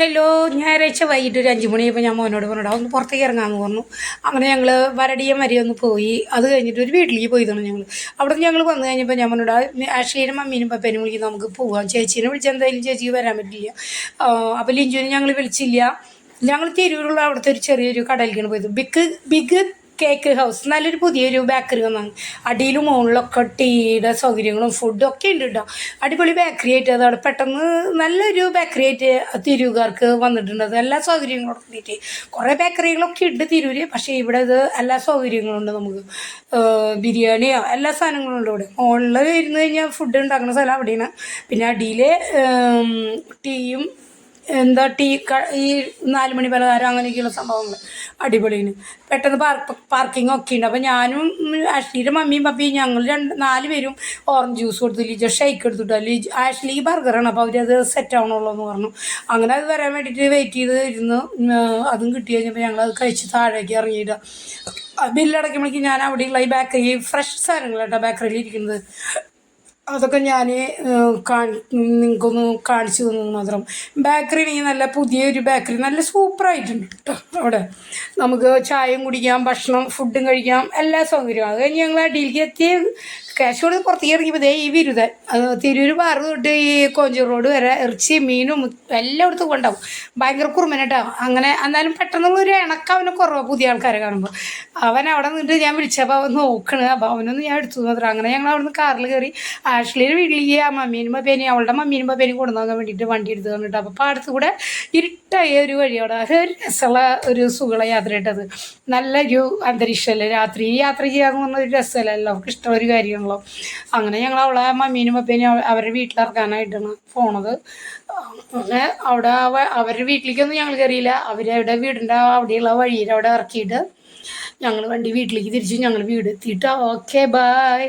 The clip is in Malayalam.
ഹലോ ഞായറാഴ്ച വൈകിട്ട് ഒരു അഞ്ച് മണിയപ്പോൾ ഞാൻ മോനോട് പറഞ്ഞിട്ട് ഒന്ന് പുറത്തേക്ക് ഇറങ്ങാമെന്ന് പറഞ്ഞു. അങ്ങനെ ഞങ്ങൾ വരടിയം വരെ ഒന്ന് പോയി. അത് കഴിഞ്ഞിട്ട് ഒരു വീട്ടിലേക്ക് പോയി തന്നെ ഞങ്ങൾ അവിടെ നിന്ന് ഞങ്ങൾ വന്നു കഴിഞ്ഞപ്പോൾ ഞാൻ പറഞ്ഞു ആഷ്ലീനും മമ്മീനും പപ്പേനും വിളിക്കും നമുക്ക് പോവാം. ചേച്ചീനെ വിളിച്ചാൽ എന്തായാലും ചേച്ചിക്ക് വരാൻ പറ്റില്ല. അപ്പോൾ ലിഞ്ചുവിനെ ഞങ്ങൾ വിളിച്ചില്ല. ഞങ്ങൾ തിരൂരുള്ള അവിടുത്തെ ഒരു ചെറിയൊരു കടയിലേക്കാണ് പോയത്. ബിഗ് ബിഗ് കേക്ക് ഹൗസ് നല്ലൊരു പുതിയൊരു ബേക്കറി വന്നാണ് അടിയിലും മുകളിലൊക്കെ ടീയുടെ സൗകര്യങ്ങളും ഫുഡും ഒക്കെ ഉണ്ട് കേട്ടോ അടിപൊളി ബേക്കറി ആയിട്ട് അതാണ്. പെട്ടെന്ന് നല്ലൊരു ബേക്കറി ആയിട്ട് തിരൂകാർക്ക് വന്നിട്ടുണ്ട്. എല്ലാ സൗകര്യങ്ങളും കൂടിയിട്ട് കുറേ ബേക്കറികളൊക്കെ ഉണ്ട് തിരൂര് പക്ഷേ ഇവിടെ ഇത് എല്ലാ സൗകര്യങ്ങളും ഉണ്ട് നമുക്ക്. ബിരിയാണിയോ എല്ലാ സാധനങ്ങളും ഉണ്ട് ഇവിടെ. മുകളിൽ ഇരുന്ന് കഴിഞ്ഞാൽ ഫുഡ് ഉണ്ടാക്കുന്ന സ്ഥലം അവിടെയാണ്. പിന്നെ അടിയിൽ ടീയും എന്താ ടീ ഈ നാല് മണി പലഹാരം അങ്ങനെയൊക്കെയുള്ള സംഭവങ്ങൾ. അടിപൊളിയാണ്. പെട്ടെന്ന് പാർക്ക് പാർക്കിംഗ് ഒക്കെ ഉണ്ട്. അപ്പോൾ ഞാനും ആഷ്ലിയുടെ മമ്മിയും പപ്പിയും ഞങ്ങൾ രണ്ട് നാല് പേരും ഓറഞ്ച് ജ്യൂസ് കൊടുത്തു. ലിജ ഷേക്ക് എടുത്തിട്ട്. ലീജ് ആഷ്ലിക്ക് ബർഗറാണ് അപ്പോൾ അവരത് സെറ്റ് ആവണുള്ളൂ എന്ന് പറഞ്ഞു. അങ്ങനെ അത് വരാൻ വേണ്ടിയിട്ട് വെയിറ്റ് ചെയ്ത് ഇരുന്ന് അതും കിട്ടി കഴിഞ്ഞപ്പോൾ ഞങ്ങൾ അത് കഴിച്ച് താഴേക്ക് ഇറങ്ങിയിട്ട് ബില്ലടയ്ക്കുമ്പോഴേക്കും ഞാൻ അവിടെയുള്ള ഈ ബേക്കറി ഫ്രഷ് സാധനങ്ങളാട്ടോ ബേക്കറിയിൽ ഇരിക്കുന്നത്. അതൊക്കെ ഞാൻ നിങ്ങൾക്കൊന്ന് കാണിച്ചു തന്നു മാത്രം. ബേക്കറി ആണെങ്കിൽ നല്ല പുതിയൊരു ബേക്കറി നല്ല സൂപ്പറായിട്ടുണ്ട് കേട്ടോ അവിടെ. നമുക്ക് ചായയും കുടിക്കാം ഭക്ഷണം ഫുഡും കഴിക്കാം എല്ലാ സൗകര്യവും. അത് കഴിഞ്ഞ് ഞങ്ങൾ അടിയിലേക്ക് എത്തി. കൊടുത്ത് പുറത്തേക്ക് ഇറങ്ങിയപ്പോൾ ദേ ഈ അത് തിരൂർ പാറ് തൊട്ട് ഈ കോഞ്ചൂർ റോഡ് വരെ ഇറച്ചി മീനും എല്ലാം എല്ലായിടത്തും കൊണ്ടാവും ഭയങ്കര കുറുമനായിട്ടാവും അങ്ങനെ എന്നാലും പെട്ടെന്നുള്ള ഒരു ഇണക്കം അവന് കുറവാണ് പുതിയ ആൾക്കാരെ കാണുമ്പോൾ അവൻ അവിടെ നിന്നിട്ട് ഞാൻ വിളിച്ചപ്പോൾ അവൻ നോക്കണ്. അപ്പോൾ അവനൊന്നും ഞാൻ എടുത്തു മാത്രം. അങ്ങനെ ഞങ്ങൾ അവിടെ നിന്ന് കാറിൽ കയറി ആഷ്ലിയുടെ വീട്ടിലേക്ക് ആ മമ്മീനും പപ്പേനും അവളുടെ മമ്മീനും പപ്പേനും കൊണ്ടുപോകാൻ വേണ്ടിയിട്ട് വണ്ടി എടുത്ത് തന്നിട്ട് അപ്പോൾ പാടത്ത് കൂടെ ഇരുട്ടായ ഒരു വഴി അവിടെ അത് ഒരു രസമുള്ള ഒരു സുഖമുള്ള യാത്ര ഇട്ടത് നല്ലൊരു അന്തരീക്ഷമല്ലേ രാത്രി. യാത്ര ചെയ്യാന്ന് പറഞ്ഞ ഒരു രസമല്ലേ? എല്ലാവർക്കും ഇഷ്ടമുള്ള ഒരു കാര്യമാണല്ലോ. അങ്ങനെ ഞങ്ങൾ അവളെ മമ്മീനും പപ്പേനും അവ- അവരുടെ വീട്ടിലിറക്കാനായിട്ടാണ് പോണത്. അങ്ങനെ അവിടെ അവരുടെ വീട്ടിലേക്കൊന്നും ഞങ്ങൾ കയറിയില്ല അവരവിടെ വീടിന്റെ അവിടെയുള്ള വഴിയിൽ അവിടെ ഇറക്കിയിട്ട് ഞങ്ങൾ വണ്ടി വീട്ടിലേക്ക് തിരിച്ചു ഞങ്ങൾ വീട് എത്തിയിട്ട്. Okay bye